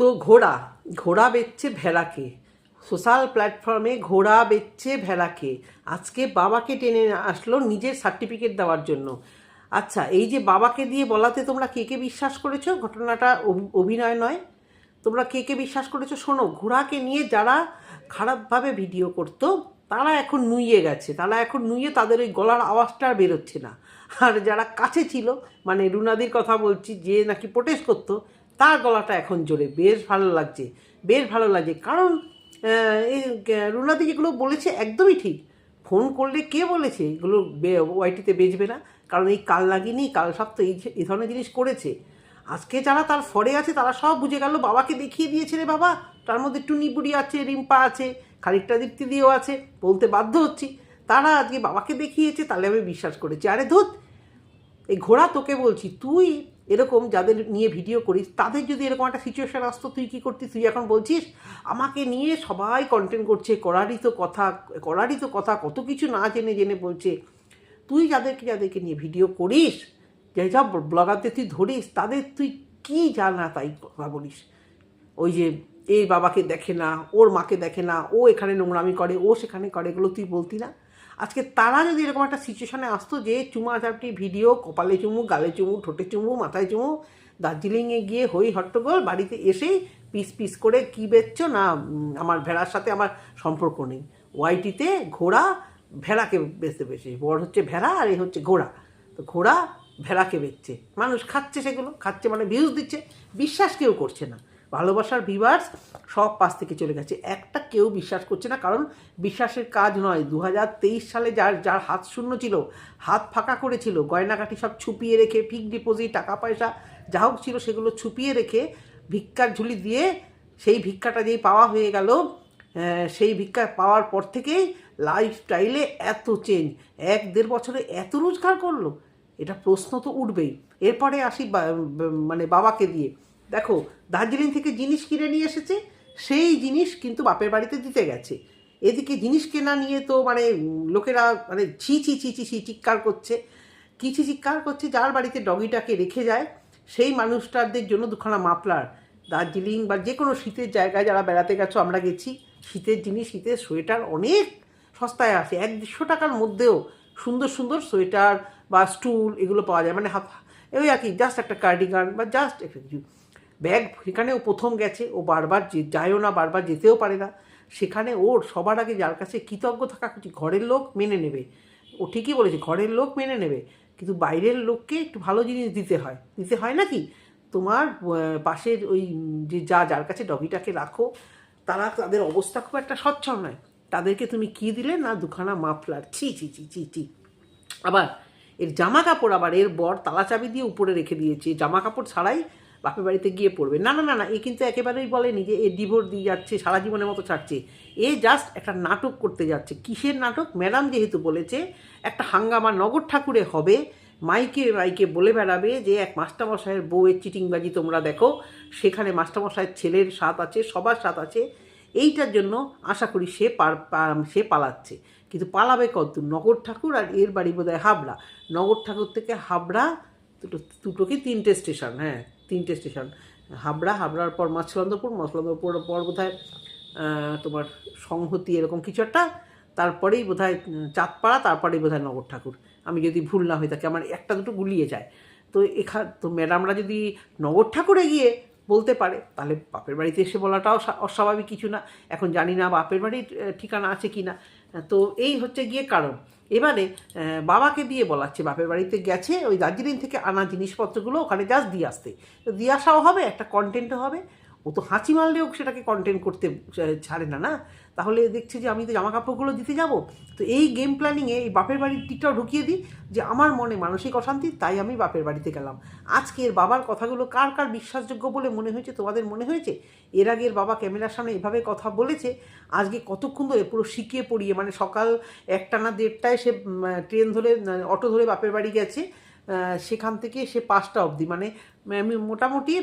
তো ঘোড়া ঘোড়া বেচছে ভেড়াকে। সোশ্যাল প্ল্যাটফর্মে ঘোড়া বেচছে ভেড়াকে। আজকে বাবাকে টেনে আসলো নিজের সার্টিফিকেট দেওয়ার জন্য। আচ্ছা এই যে বাবাকে দিয়ে বলাতে তোমরা কে কে বিশ্বাস করেছ? ঘটনাটা অভি- অভিনয় নয়। তোমরা কে কে বিশ্বাস করেছ? শোনো, ঘোড়াকে নিয়ে যারা খারাপভাবে ভিডিও করতো, তারা এখন নুইয়ে গেছে। তারা এখন নুইয়ে তাদের ওই গলার আওয়াজটা আর বেরোচ্ছে না। আর যারা কাছে ছিল মানে রুনাদির কথা বলছি, যে নাকি প্রোটেস্ট করতো তার গলাটা এখন জোরে বেশ ভালো লাগছে, বেশ ভালো লাগছে। কারণ এই রুনাদি যেগুলো বলেছে একদমই ঠিক। ফোন করলে কে বলেছে? এগুলো ওয়াইটিতে বেচবে না। কারণ এই কাল লাগিনি কাল সব তো এই ধরনের জিনিস করেছে। আজকে যারা তার ফরে আছে, তারা সব বুঝে গেল, বাবাকে দেখিয়ে দিয়েছে রে বাবা। তার মধ্যে টুনি বুড়ি আছে, রিম্পা আছে, খানিকটা দীপ্তি দিয়েও আছে, বলতে বাধ্য হচ্ছি। তারা আজকে বাবাকে দেখিয়েছে, তাহলে আমি বিশ্বাস করেছি। আরে ধুত, এই ঘোড়া তোকে বলছি, তুই এরকম যাদের নিয়ে ভিডিও করিস, তাদের যদি এরকম একটা সিচুয়েশান আসতো, তুই কী করতিস? তুই এখন বলছিস, আমাকে নিয়ে সবাই কন্টেন্ট করছে, করারই তো কথা, করারই তো কথা, কত কিছু না জেনে জেনে বলছে। তুই যাদেরকে যাদেরকে নিয়ে ভিডিও করিস যেসব ব্লগারদের তুই ধরিস, তাদের তুই কি জানা তাই কথা বলিস? ওই যে এই বাবাকে দেখে না, ওর মাকে দেখে না, ও এখানে নোংরামি করে, ও সেখানে করে। এগুলো তুই বলতি না? আজকে তারা যদি এরকম একটা সিচুয়েশনে আসতো যে চুমা চাপটি ভিডিও কপালে চুমু, গালে চুমু, ঠোঁটে চুমু, মাথায় চুমু, দার্জিলিংয়ে গিয়ে হই হট্টগোল, বাড়িতে এসেই পিস পিস করে কী বেচছো? না আমার ভেড়ার সাথে আমার সম্পর্ক নেই। ওয়াইটিতে ঘোড়া ভেড়াকে বেচতে বেশি। বড় হচ্ছে ভেড়া আর এই হচ্ছে ঘোড়া। তো ঘোড়া ভেড়াকে বেচছে। মানুষ খাচ্ছে সেগুলো। খাচ্ছে মানে ভিউজ দিচ্ছে। বিশ্বাস কেউ করছে না। ভালোবাসার ভিভার্স সব পাশ থেকে চলে গেছে। একটা কেউ বিশ্বাস করছে না, কারণ বিশ্বাসের কাজ নয়। দু সালে যার যার হাত শূন্য ছিল, হাত ফাঁকা করেছিল গয়নাকাটি সব ছুপিয়ে রেখে ফিক ডিপোজিট টাকা পয়সা যা হোক ছিল সেগুলো ছুপিয়ে রেখে ভিক্ষার ঝুলি দিয়ে সেই ভিক্ষাটা যেই পাওয়া হয়ে গেল সেই ভিক্ষা পাওয়ার পর থেকেই লাইফস্টাইলে এত চেঞ্জ এক দেড় বছরে এত রোজগার করল? এটা প্রশ্ন তো উঠবেই। এরপরে আসি মানে বাবাকে দিয়ে। দেখো, দার্জিলিং থেকে জিনিস কিনে নিয়ে এসেছে, সেই জিনিস কিন্তু বাপের বাড়িতে দিতে গেছে। এদিকে জিনিস কেনা নিয়ে তো মানে লোকেরা মানে ছি ছি ছি ছি ছি, চিৎকার করছে। কি চিৎকার করছে? যার বাড়িতে ডগিটাকে রেখে যায়, সেই মানুষটাদের জন্য দুখানা মাফলার। দার্জিলিং বা যে কোনো শীতের জায়গায় যারা বেড়াতে গেছো, আমরা গেছি। শীতের জিনিস, শীতের সোয়েটার অনেক সস্তায় আসে এক দেড়শো টাকার মধ্যেও সুন্দর সুন্দর সোয়েটার বা স্টুল এগুলো পাওয়া যায়। মানে হাফ, ওই আর কি জাস্ট একটা কার্ডিগান বা জাস্ট কিছু। ব্যাগ সেখানে ও প্রথম গেছে, ও বারবার যে যায়ও না, বারবার যেতেও পারে না। সেখানে ওর সবার আগে যার কাছে কৃতজ্ঞ থাকা উচিত ঘরের লোক মেনে নেবে। ও ঠিকই বলেছে, ঘরের লোক মেনে নেবে। কিন্তু বাইরের লোককে একটু ভালো জিনিস দিতে হয়। দিতে হয় নাকি? তোমার পাশের ওই যে যা, যার কাছে ডগিটাকে রাখো, তারা তাদের অবস্থা খুব একটা সচ্ছল নয়। তাদেরকে তুমি কি দিলে? না, দুখানা মাফলার। ছি ছি ছি ছি ছি। আবার এর জামা কাপড় আবার এর বর তালা চাবি দিয়ে উপরে রেখে দিয়েছে। জামা কাপড় ছাড়াই বাপের বাড়িতে গিয়ে পড়বে। না না না না, এ কিন্তু একেবারেই বলেনি যে এ ডিভোর্স দিয়ে যাচ্ছে, সারা জীবনের মতো ছাড়ছে। এ জাস্ট একটা নাটক করতে যাচ্ছে। কিসের নাটক? ম্যাডাম যেহেতু বলেছে, একটা হাঙ্গামা নগর ঠাকুরে হবে, মাইকে মাইকে বলে বেড়াবে যে এক মাস্টারমশাইয়ের বউয়ের চিটিংবাজি তোমরা দেখো, সেখানে মাস্টারমশাইয়ের ছেলের সাথ আছে, সবার সাথ আছে। এইটার জন্য আশা করি সে পার সে পালাচ্ছে। কিন্তু পালাবে কত? নগর ঠাকুর আর এর বাড়ি বোধ হয় হাবড়া। নগর ঠাকুর থেকে হাবড়া দুটো দুটো কি তিনটে স্টেশন? হ্যাঁ। তিনটে স্টেশন। হাবড়া, হাবড়ার পর মাছলন্দপুর মাছলন্দপুর পর বোধ হয় তোমার সংহতি এরকম কিছু একটা। তারপরেই বোধ হয় চাঁদপাড়া, তারপরেই বোধ হয় নগর ঠাকুর। আমি যদি ভুল না হয়ে থাকি, আমার একটা দুটো গুলিয়ে যায়। তো এখান তো ম্যাডামরা যদি নগর ঠাকুরে গিয়ে বলতে পারে, তাহলে বাপের বাড়িতে এসে বলাটাও স্বা- অস্বাভাবিক কিছু না। এখন জানি না বাপের বাড়ির ঠিকানা আছে কি না তো এই হচ্ছে গিয়ে কারণ। এবারে বাবাকে দিয়ে বলাচ্ছে, বাপের বাড়িতে গেছে, ওই দার্জিলিং থেকে আনা জিনিসপত্রগুলো ওখানে জাস্ট দিয়ে আসতে। তো দিয়ে আসাও হবে, একটা কন্টেন্টও হবে ও তো হাঁচি মারলেও সেটাকে কন্টেন্ট করতে ছাড়ে না না? তাহলে দেখছে যে আমি তো জামা কাপড়গুলো দিতে যাব। তো এই গেম প্ল্যানিংয়ে এই বাপের বাড়ির দিকটাও ঢুকিয়ে দিই যে আমার মনে মানসিক অশান্তি, তাই আমি বাপের বাড়িতে গেলাম। আজকের বাবার কথাগুলো কার কার বিশ্বাসযোগ্য বলে মনে হয়েছে, তোমাদের মনে হয়েছে? এর আগে এর বাবা ক্যামেরার সামনে এভাবে কথা বলেছে, আজকে কতক্ষণ ধরে পুরো শিখিয়ে পড়িয়ে মানে সকাল একটা না দেড়টায় সে ট্রেন ধরে, অটো ধরে বাপের বাড়ি গেছে সেখান থেকে সে পাঁচটা অবধি মানে মোটামুটি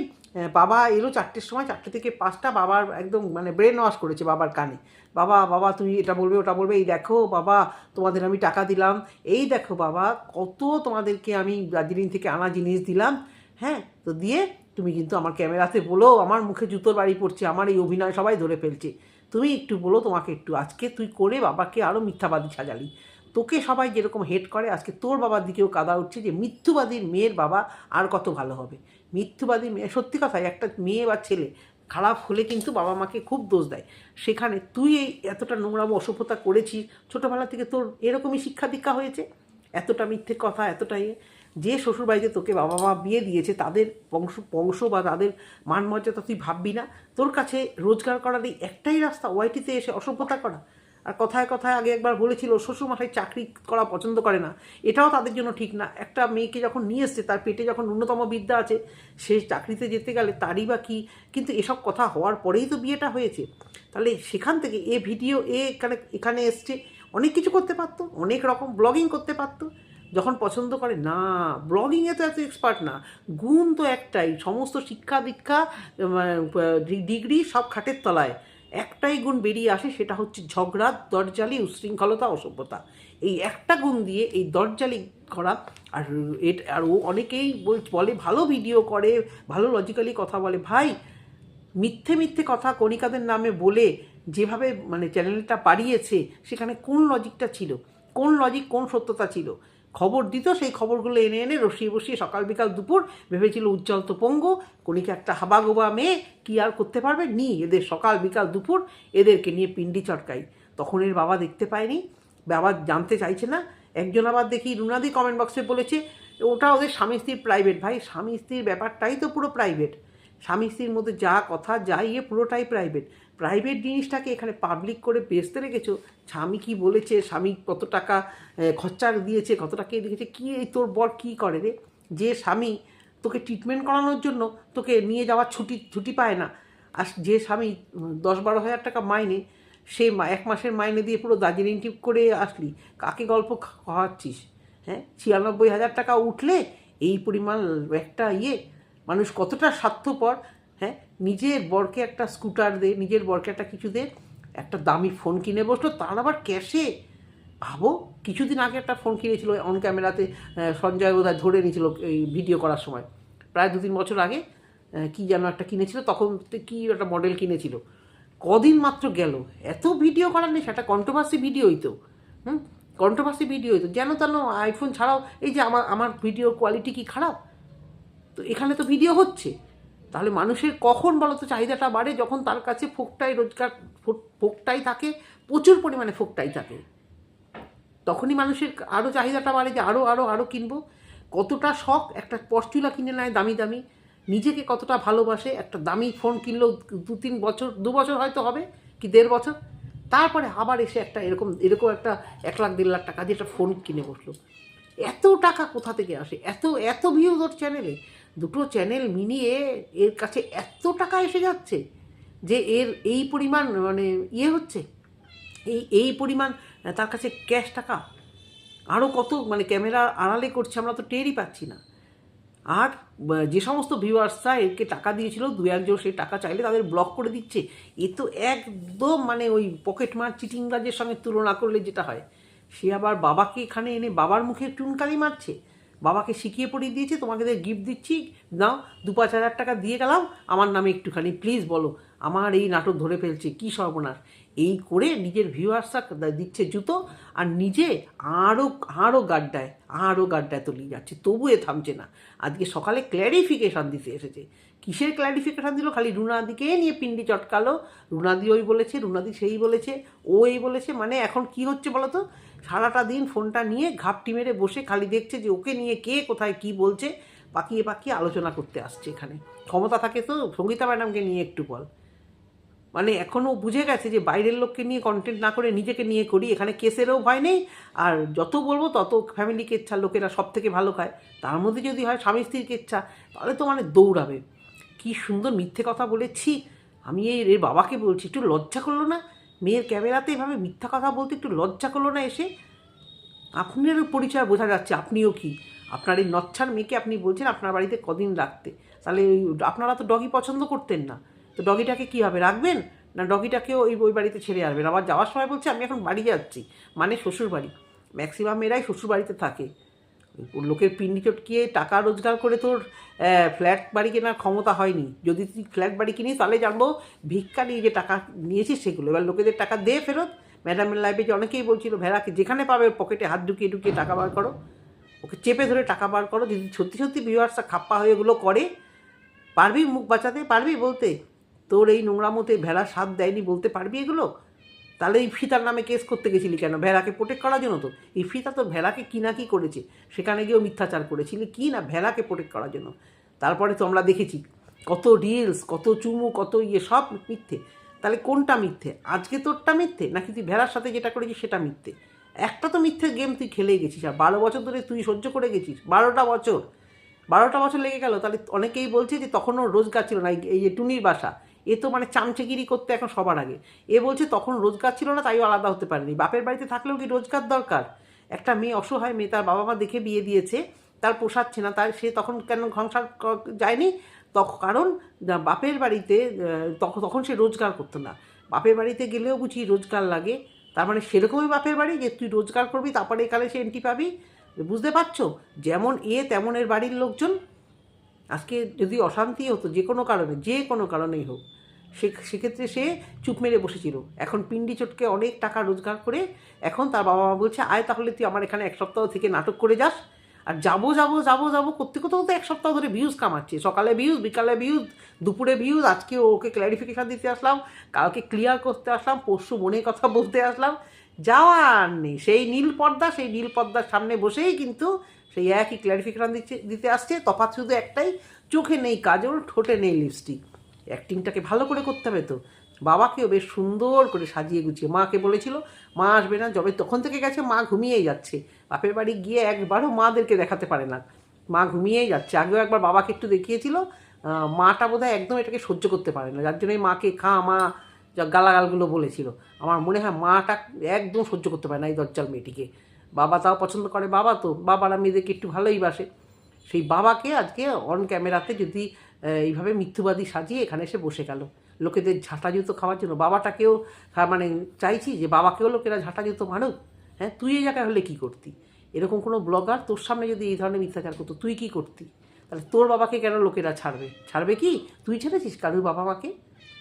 বাবা এলো চারটের সময়, চারটে থেকে পাঁচটা বাবার একদম মানে ব্রেন ওয়াশ করেছে বাবার কানে। বাবা বাবা তুমি এটা বলবে, ওটা বলবে, এই দেখো বাবা, তোমাদের আমি টাকা দিলাম। এই দেখো বাবা, কত তোমাদেরকে আমি দার্জিলিং থেকে আনা জিনিস দিলাম। হ্যাঁ তো দিয়ে তুমি কিন্তু আমার ক্যামেরাতে বলো, আমার মুখে জুতোর বাড়ি পড়ছে, আমার এই অভিনয় সবাই ধরে ফেলছে। তুমি একটু বলো তোমাকে একটু, আজকে তুই করে বাবাকে আরও মিথ্যাবাদী সাজালি। তোকে সবাই যেরকম হেট করে, আজকে তোর বাবার দিকেও কাদা উঠছে যে মিথ্যুবাদীর মেয়ের বাবা আর কত ভালো হবে। মিথ্যুবাদী মেয়ে, সত্যি কথাই একটা মেয়ে বা ছেলে খারাপ হলে কিন্তু বাবা মাকে খুব দোষ দেয়। সেখানে তুই এই এতটা নোংরাম, অসভ্যতা করেছিস, ছোটোবেলা থেকে তোর এরকমই শিক্ষা দীক্ষা হয়েছে? এতটা মিথ্যে কথা, এতটা ইয়ে যে শ্বশুরবাড়িতে তোকে বাবা মা বিয়ে দিয়েছে, তাদের বংশ বংশ বা তাদের মান মর্যাদা তুই ভাববি না। তোর কাছে রোজগার করার এই একটাই রাস্তা, ওয়াইটিতে এসে অসভ্যতা করা। আর কথায় কথায় আগে একবার বলেছিল, শ্বশুরমশাই চাকরি করা পছন্দ করে না। এটাও তাদের জন্য ঠিক না। একটা মেয়েকে যখন নিয়ে এসছে, তার পেটে যখন ন্যূনতম বিদ্যা আছে, সে চাকরিতে যেতে গেলে তারই বা কী? কিন্তু এসব কথা হওয়ার পরেই তো বিয়েটা হয়েছে। তাহলে সেখান থেকে এ ভিডিও, এ এখানে এখানে এসছে, অনেক কিছু করতে পারতো, অনেক রকম ব্লগিং করতে পারতো। যখন পছন্দ করে, না, ব্লগিংয়ে তো এত এক্সপার্ট না। গুণ তো একটাই, সমস্ত শিক্ষা দীক্ষা ডিগ্রি সব খাটের তলায়। একটাই গুণ বেরিয়ে আসে সেটা হচ্ছে ঝগড়া, দরজালি, উশৃঙ্খলতা, অসভ্যতা। এই একটা গুণ দিয়ে এই দরজালি করা, আর এট, আর ও অনেকেই বল- ভালো ভিডিও করে, ভালো লজিক্যালি কথা বলে, ভাই, মিথ্যে মিথ্যে কথা কণিকাদের নামে বলে যেভাবে মানে চ্যানেলটা পাড়িয়েছে সেখানে কোন লজিকটা ছিল? কোন লজিক কোন সত্যতা ছিল? খবর দিত, সেই খবরগুলো এনে এনে রসিয়ে বসিয়ে সকাল বিকাল দুপুর ভেবেছিল উজ্জ্বল তো পঙ্গু, কণিকা একটা হাবাগোবা মেয়ে কি আর করতে পারবে? নি, এদের সকাল বিকাল দুপুর এদেরকে নিয়ে পিন্ডি চটকাই। তখন এর বাবা দেখতে পায়নি। বাবা জানতে চাইছে না। একজন আবার দেখি রুনাদি কমেন্ট বক্সে বলেছে, ওটা ওদের স্বামী স্ত্রীর প্রাইভেট ভাই। স্বামী স্ত্রীর ব্যাপারটাই তো পুরো প্রাইভেট স্বামী স্ত্রীর মধ্যে যা কথা, যা ইয়ে পুরোটাই প্রাইভেট প্রাইভেট জিনিসটাকে এখানে পাবলিক করে বেচতে রেখেছো? স্বামী কি বলেছে? স্বামী কত টাকা খরচা দিয়েছে, কত টাকা দিয়েছে কী এই তোর বর কী করে রে? যে স্বামী তোকে ট্রিটমেন্ট করানোর জন্য তোকে নিয়ে যাওয়ার ছুটি ছুটি পায় না। আর যে স্বামী দশ বারো হাজার টাকা মাইনে, সে এক মাসের মাইনে দিয়ে পুরো দার্জিলিং ট্রিপ করে আসলি। কাকে গল্প খাওয়াচ্ছিস? হ্যাঁ? ছিয়ানব্বই হাজার টাকা উঠলে এই পরিমাণ একটা ইয়ে মানুষ কতটা স্বার্থপর নিজের বরকে একটা স্কুটার দে, নিজের বরকে একটা কিছু দে, একটা দামি ফোন কিনে বসল, তার আবার ক্যাশে ভাবো, কিছুদিন আগে একটা ফোন কিনেছিল অন ক্যামেরাতে সঞ্জয় বোধহয় ধরে নিয়েছিল, এই ভিডিও করার সময়। প্রায় দু তিন বছর আগে কি যেন একটা কিনেছিল, তখন কি একটা মডেল কিনেছিল। কদিন মাত্র গেল, এত ভিডিও করার নেই সেটা কন্ট্রোভার্সি ভিডিওই তো। হুম? কন্ট্রোভার্সি ভিডিওই তো। যেন তেন আইফোন ছাড়াও, এই যে আমার আমার ভিডিও কোয়ালিটি কি খারাপ? তো এখানে তো ভিডিও হচ্ছে। তাহলে মানুষের কখন বলো তো চাহিদাটা বাড়ে? যখন তার কাছে ফোকটাই রোজগার, ফোক- ফোকটাই থাকে, প্রচুর পরিমাণে ফোকটাই থাকে। তখনই মানুষের আরও চাহিদাটা বাড়ে যে আরও আরও আরও কিনবো। কতটা শখ একটা পরচুলা কিনে নেয় দামি দামি। নিজেকে কতটা ভালোবাসে, একটা দামি ফোন কিনলেও দু, তিন বছর, দু বছর হয়তো হবে কি দেড় বছর। তারপরে আবার এসে একটা এরকম এরকম একটা এক লাখ, দেড় লাখ টাকা দিয়ে একটা ফোন কিনে বসল। এত টাকা কোথা থেকে আসে? এত এত ভিউজ ওর চ্যানেলে দুটো চ্যানেল মিলিয়ে এর কাছে এত টাকা এসে যাচ্ছে যে এর এই পরিমাণ মানে ইয়ে হচ্ছে। এই এই পরিমাণ, তার কাছে ক্যাশ টাকা। আরও কত মানে ক্যামেরা আড়ালে করছে, আমরা তো টেরই পাচ্ছি না। আর যে সমস্ত ভিউয়ার্সরা একে টাকা দিয়েছিল দু একজন সেই টাকা চাইলে তাদের ব্লক করে দিচ্ছে। এ তো একদম মানে ওই পকেট মার চিটিংবাজের সঙ্গে তুলনা করলে যেটা হয়, সে আবার বাবাকে এখানে এনে বাবার মুখে টুনকারি মারছে। বাবাকে শিখিয়ে পড়িয়ে দিয়েছি, তোমাকে গিফট দিচ্ছি নাও দু পাঁচ হাজার টাকা দিয়ে গেলাম, আমার নামে একটুখানি প্লিজ বলো, আমার এই নাটক ধরে ফেলছে, কী সর্বনাশ। এই করে নিজের ভিউয়ার্সরা দিচ্ছে জুতো আর নিজে আরও আরও গাড্ডায় আরও গাড্ডায় তলিয়ে যাচ্ছে। তবু এ থামছে না। আজকে সকালে ক্ল্যারিফিকেশান দিতে এসেছে। কিসের ক্ল্যারিফিকেশান দিল? খালি রুনাদিকে নিয়ে পিন্ডি চটকালো। রুনাদি ওই বলেছে, রুনাদি সেই বলেছে, ও এই বলেছে। মানে এখন কি হচ্ছে বলো তো? সারাটা দিন ফোনটা নিয়ে ঘাপটি মেরে বসে খালি দেখছে যে ওকে নিয়ে কে কোথায় কি বলছে। পাকিয়ে পাকিয়ে আলোচনা করতে আসছে এখানে। ক্ষমতা থাকে তো সঙ্গীতা ম্যাডামকে নিয়ে একটু বল। মানে এখনও বুঝে গেছে যে বাইরের লোককে নিয়ে কন্টেন্ট না করে নিজেকে নিয়ে করি, এখানে কেসেরও ভয় নেই। আর যত বলব তত ফ্যামিলি কেচ্ছা লোকেরা সব থেকে ভালো খায়। তার মধ্যে যদি হয় স্বামী স্ত্রীর কেচ্ছা তাহলে তো মানে দৌড়াবে। কি সুন্দর মিথ্যে কথা বলেছি। আমি এই এর বাবাকে বলছি, একটু লজ্জা করল না? মেয়ের ক্যামেরাতে এভাবে মিথ্যা কথা বলতে একটু লজ্জা করল না এসে? আপনারও পরিচয় বোঝা যাচ্ছে, আপনিও কি? আপনার এই নচ্ছার মেয়েকে আপনি বলছেন আপনার বাড়িতে কদিন রাখতে? তাহলে আপনারা তো ডগি পছন্দ করতেন না। তো ডগিটাকে কী হবে রাখবেন? না ডগিটাকেও ওই ওই বাড়িতে ছেড়ে আসবেন? আবার যাওয়ার সময় বলছে, আমি এখন বাড়ি যাচ্ছি। মানে শ্বশুর বাড়ি। ম্যাক্সিমাম মেয়েরাই শ্বশুর বাড়িতে থাকে। লোকের পিন্ডি চটকিয়ে টাকা রোজগার করে তোর ফ্ল্যাট বাড়ি কেনার ক্ষমতা হয়নি। যদি তুই ফ্ল্যাট বাড়ি কিনিস, তাহলে জানব ভিক্ষা নিয়ে যে টাকা নিয়েছিস সেগুলো। এবার লোকেদের টাকা দে ফেরত। ম্যাডামের লাইফে যে অনেকেই বলছিল ভেড়াকে যেখানে পাবে পকেটে হাত ঢুকিয়ে ঢুকিয়ে টাকা বার করো? ওকে চেপে ধরে টাকা বার করো। যদি সত্যি সত্যি ভিউয়ার্সরা খাপ্পা হয়ে এগুলো করে, পারবি মুখ বাঁচাতে? পারবি বলতে? তোর এই নোংরা মতে ভেড়া স্বাদ দেয়নি বলতে পারবি এগুলো? তাহলে এই ফিতার নামে কেস করতে গেছিলি কেন? ভেড়াকে প্রোটেক্ট করার জন্য তো। এই ফিতা তো ভেড়াকে কি না কি করেছে, সেখানে গিয়েও মিথ্যাচার করেছিলি। কি না ভেড়াকে প্রোটেক্ট করার জন্য? তারপরে তো আমরা দেখেছি কত রিলস কত চুমু, কত ইয়ে সব মিথ্যে। তাহলে কোনটা মিথ্যে? আজকে তোরটা মিথ্যে? নাকি তুই ভেড়ার সাথে যেটা করেছিস সেটা মিথ্যে? একটা তো মিথ্যে গেম তুই খেলে গেছিস। আর বারো বছর ধরে তুই সহ্য করে গেছিস। বারোটা বছর। বারোটা বছর লেগে গেল। তাহলে অনেকেই বলছে যে তখনও রোজগার ছিল না। এই যে টুনির বাসা। এ তো মানে চামচেগিরি করতে এখন সবার আগে। এ বলছে, তখন রোজগার ছিল না, তাইও আলাদা হতে পারেনি। বাপের বাড়িতে থাকলেও কি রোজগার দরকার? একটা মেয়ে অসহায় মেয়ে, তার বাবা মা দেখে বিয়ে দিয়েছে, তার পোষাচ্ছে না তার সে তখন কেন সংসার যায়নি? তখন কারণ বাপের বাড়িতে তখন তখন সে রোজগার করতো না। বাপের বাড়িতে গেলেও বুঝি রোজগার লাগে। তার মানে সেরকমই বাপের বাড়ি, যে তুই রোজগার করবি, তারপরে এখানে সে এন্ট্রি পাবি। বুঝতে পারছ? যেমন এ, তেমনের বাড়ির লোকজন। আজকে যদি অশান্তি হতো, যে কোনো কারণে, যে কোনো কারণেই হোক সেক্ষেত্রে সে চুপ মেরে বসেছিল। এখন পিন্ডি চটকে অনেক টাকা রোজগার করে এখন তার বাবা মা বলছে, আয় তাহলে তুই আমার এখানে এক সপ্তাহ থেকে নাটক করে যাস। আর যাব যাব যাব যাব করতে করতেও তো এক সপ্তাহ ধরে ভিউজ কামাচ্ছে। সকালে ভিউজ বিকালে ভিউজ দুপুরে ভিউজ আজকে ওকে ক্ল্যারিফিকেশান দিতে আসলাম, কালকে ক্লিয়ার করতে আসলাম, পরশু মনে কথা বলতে আসলাম। যাওয়ার নেই। সেই নীল পর্দা, সেই নীল পর্দার সামনে বসেই কিন্তু সেই একই ক্ল্যারিফিকেশান দিচ্ছে, দিতে আসছে। তফাৎ শুধু একটাই, চোখে নেই কাজল, ঠোঁটে নেই লিপস্টিক অ্যাক্টিংটাকে ভালো করে করতে হবে তো। বাবাকেও বেশ সুন্দর করে সাজিয়ে গুছিয়ে, মাকে বলেছিল, মা আসবে না, যবে তখন থেকে গেছে, মা ঘুমিয়েই যাচ্ছে। বাপের বাড়ি গিয়ে একবারও মাদেরকে দেখাতে পারে না। মা ঘুমিয়েই যাচ্ছে। আগেও একবার বাবাকে একটু দেখিয়েছিল মাটা বোধহয় একদম এটাকে সহ্য করতে পারে না, যার জন্যই মাকে খা, মা গালাগালগুলো বলেছিল। আমার মনে হয় মাটা একদম সহ্য করতে পারে না এই দজ্জাল মেয়েটিকে। বাবা তাও পছন্দ করে, বাবা তো, বাবারা মেয়েদেরকে একটু ভালোই বাসে। সেই বাবাকে আজকে অন ক্যামেরাতে যদি এইভাবে মিথ্যুবাদী সাজিয়ে এখানে এসে বসে গেল। লোকেদের ঝাঁটা জুতো খাওয়ার জন্য। বাবাটাকেও মানে চাইছি যে বাবাকেও লোকেরা ঝাঁটা জুতো মানুক হ্যাঁ তুই এই জায়গায় হলে কী করতি? এরকম কোনো ব্লগার তোর সামনে যদি এই ধরনের মিথ্যাচার করতো, তুই কী করতি? তাহলে তোর বাবাকে কেন লোকেরা ছাড়বে? ছাড়বে কি? তুই ছেড়েছিস কারুর বাবা মাকে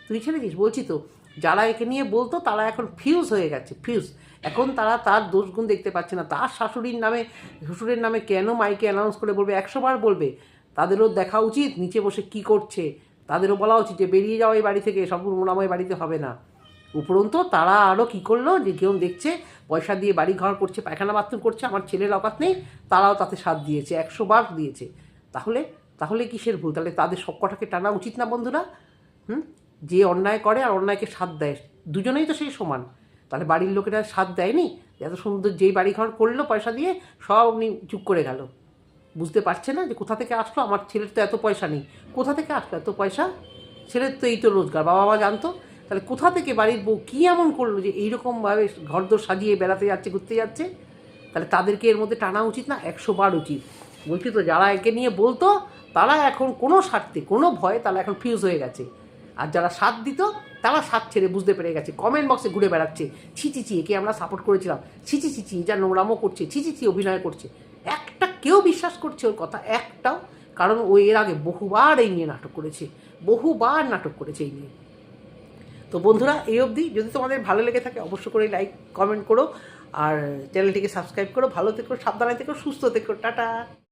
তুই ছেড়েছিস? বলছি তো, যারা একে নিয়ে বলতো, তারা এখন ফিউজ হয়ে গেছে ফিউজ এখন তারা তার দোষগুণ দেখতে পাচ্ছে না। তার শাশুড়ির নামে, শ্বশুরের নামে কেন মাইকে অ্যানাউন্স করে বলবে? একশোবার বলবে। তাদেরও দেখা উচিত নিচে বসে কি করছে। তাদেরও বলা উচিত যে বেরিয়ে যাও এই বাড়ি থেকে সম্পূর্ণ মোনাময় বাড়িতে হবে না। উপরন্তু তারা আরও কী করল যে কেউ দেখছে, পয়সা দিয়ে বাড়ি ঘর করছে, পায়খানা বাথরুম করছে, আমার ছেলের অকাত নেই, তারাও তাতে সাথ দিয়েছে, একশো বার দিয়েছে। তাহলে তাহলে কিসের ভুল? তাহলে তাদের সব কটাকে টানা উচিত না বন্ধুরা? হুম? যে অন্যায় করে আর অন্যায়কে সাথ দেয়, দুজনেই তো সেই সমান। তাহলে বাড়ির লোকেরা সাথ দেয়নি? এত সুন্দর যেই বাড়ি ঘর করল পয়সা দিয়ে, সব উনি চুপ করে গেল। বুঝতে পারছে না যে কোথা থেকে আসলো? আমার ছেলের তো এত পয়সা নেই। কোথা থেকে আসলো এত পয়সা? ছেলের তো এই তো রোজগার বাবা মা জানতো। তাহলে কোথা থেকে বাড়ির বউ কী এমন করল যে এইরকমভাবে ঘরদোর সাজিয়ে বেড়াতে যাচ্ছে, ঘুরতে যাচ্ছে? তাহলে তাদেরকে এর মধ্যে টানা উচিত না, একশো বার উচিত। বলছি তো, যারা একে নিয়ে বলতো, তারা এখন কোনো স্বার্থে, কোনো ভয়ে তারা এখন ফিউজ হয়ে গেছে। আর যারা সাথ দিত, তারা সাথ ছেড়ে বুঝতে পেরে গেছে। কমেন্ট বক্সে ঘুরে বেড়াচ্ছে। ছি ছি ছি, একে আমরা সাপোর্ট করেছিলাম। ছি ছি ছি ছি, যা নোংরামো করছে, ছি ছি ছি, অভিনয় করছে। একটা কেউ বিশ্বাস করছে ওর কথা একটাও, কারণ ও এর আগে বহুবার এই নিয়ে নাটক করেছে, বহুবার নাটক করেছে এই নিয়ে। তো বন্ধুরা, এই অবধি। যদি তোমাদের ভালো লেগে থাকে অবশ্য করে লাইক, কমেন্ট করো, আর চ্যানেলটিকে সাবস্ক্রাইব করো, ভালো থেকো, সাবধানে থেকো, সুস্থ থেকো, টাটা।